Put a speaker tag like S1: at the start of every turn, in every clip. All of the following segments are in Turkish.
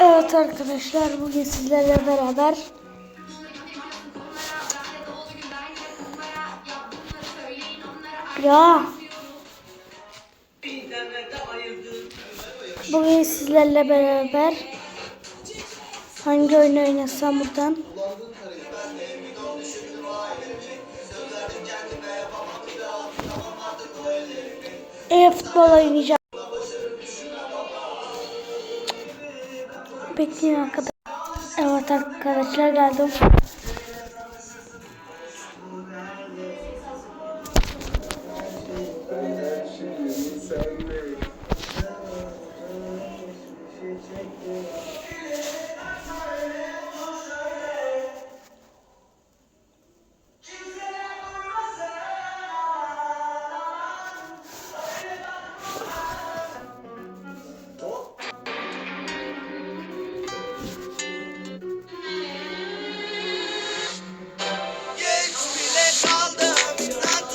S1: Evet arkadaşlar bugün sizlerle beraber Ya Bugün sizlerle beraber hangi oyunu oynasam buradan E-futbol oynayacağım. Evet arkadaşlar geldim.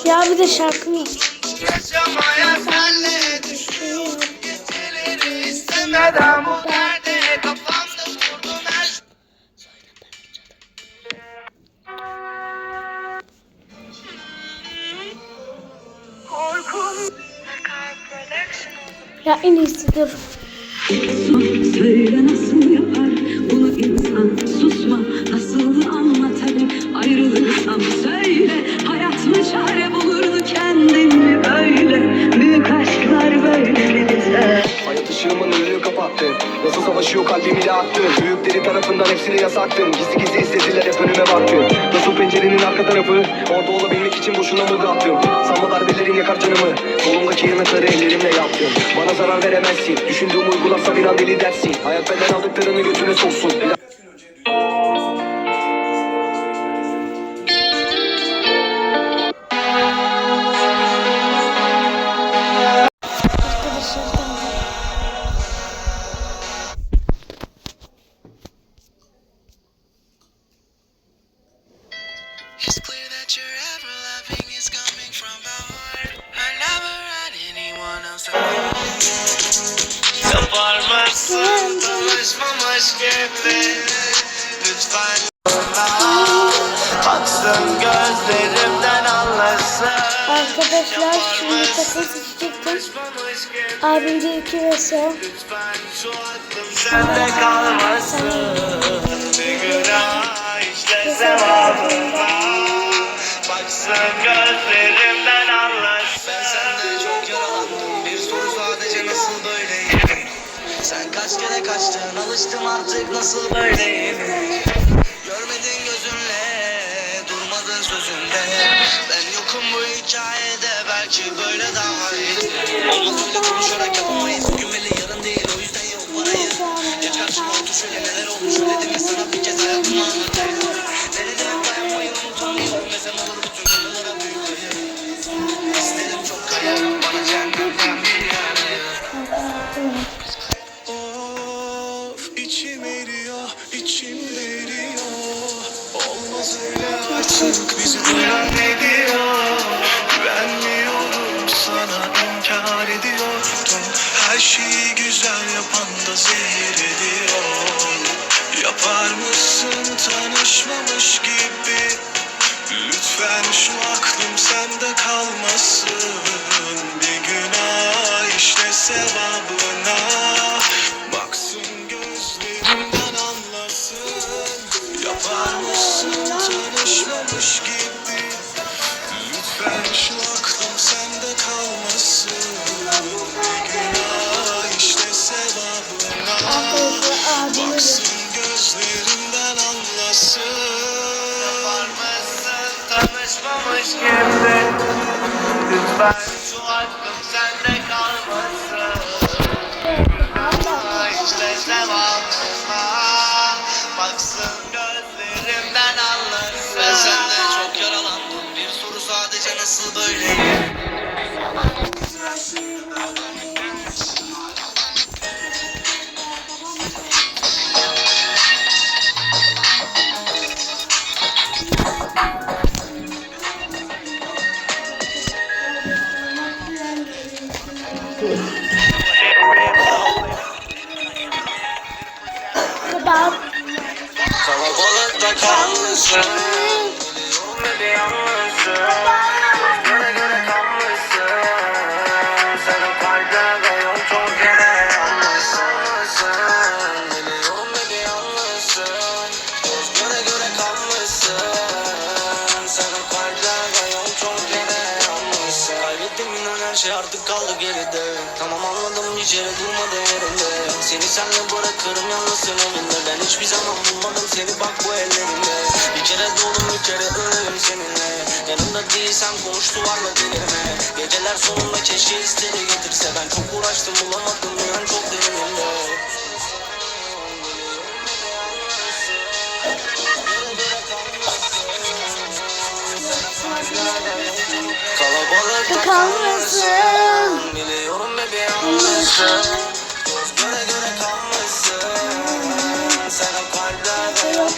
S1: Ya bir de şarkı yok.
S2: yaşamaya senle düşüyorum Geceleri istemeden bu perde kafamda kurdum her şey Korkum
S1: Ya en iyisi dur.
S3: Söyle nasıl
S4: kapattın Nasıl savaşıyor kalbimi attın Büyükleri tarafından hepsini yasaktın Gizli gizli istediler hep önüme baktın Nasıl pencerenin arka tarafı? Orada olabilmek için boşuna mı bıraktım? Sanma darbelerin yakar canımı. Kolumdaki yanıkları ellerimle yaptım. Bana zarar veremezsin. Düşündüğümü uygulasam inan deli dersin. Hayat benden aldıklarını götüne soksun.
S1: Arkadaşlar
S2: Yapar mısın tanışmamış gibi Lütfen Baksın gözlerimden anlasın
S1: Arkadaşlar şimdi.
S2: Tanışmamış gibi
S1: Abimde iki
S2: şu aklım sende kalmasın. Bir günah işte sevabına Baksın gözlerimden kaç kere kaçtın? Alıştım artık nasıl böyleyim? Görmedin gözünle durmadın sözünde. Ben yokum bu hikayede belki böyle daha iyi Olmaz öyle konuşarak yapamayız. Bugün belli yarın değil o yüzden yok parayı Geç karşıma otur şöyle neler olmuş Öyle mi sana bir kez hayatımı anlatayım. Deli demek dayanmayı unutamıyorum Desem olur artık bizi duyan ne diyor Güvenmiyorum sana inkar ediyordum Her şeyi güzel yapan da zehir ediyor. Yapar tanışmamış gibi? Lütfen şu aklım sende kalmasın. Bir günah tanışmamış gibi Lütfen şu aklım sende
S1: Bak.
S2: Kalabalıkta kalmışsın bir yanlışsın Göre göre kalmışsın Sen o kalpten ve yol çok yere yanmışsın yanlışsın Göz göre göre kalmışsın Sen o kalpten ve yol çok yanmışsın her şey artık kaldı geride hiç yere durmadım yerinde Seni senle bırakırım yalnızsın evinde Ben hiçbir zaman bulmadım seni bak bu ellerimde Bir kere doğdum bir kere ölerim seninle. Yanımda değilsem konuş duvarla dilime? Geceler sonunda keşke istedi getirse. Ben çok uğraştım bulamadım inan çok derinimde. Kalabalıkta
S1: Kalmasın.
S2: Kalmışsın göre göre kalmışsın Sen o kalplerde yok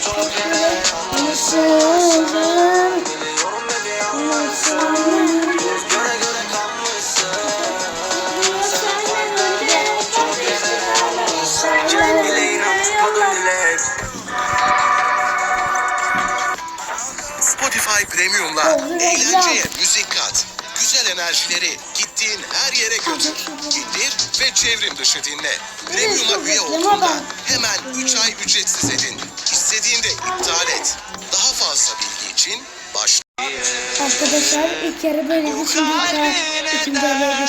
S5: Spotify Premium'la eğlenceye müzik kat. Güzel enerjileri gittiğin her yere götür. İndir ve çevrim dışı dinle. Premium'a üye olduğunda hemen 3 ay ücretsiz edin. İstediğinde iptal et. Daha fazla bilgi için başla.
S1: Arkadaşlar ilk yarı böyleydi. Şimdi ilk ikinci yarıya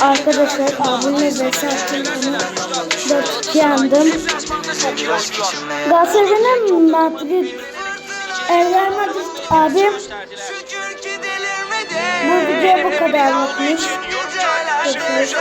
S1: Arkadaşlar abimle onu. 4 yandım. Galatasaray'ın Madrid Real Madrid abim bu videoya bu kadarlıkmış. Görüşürüz.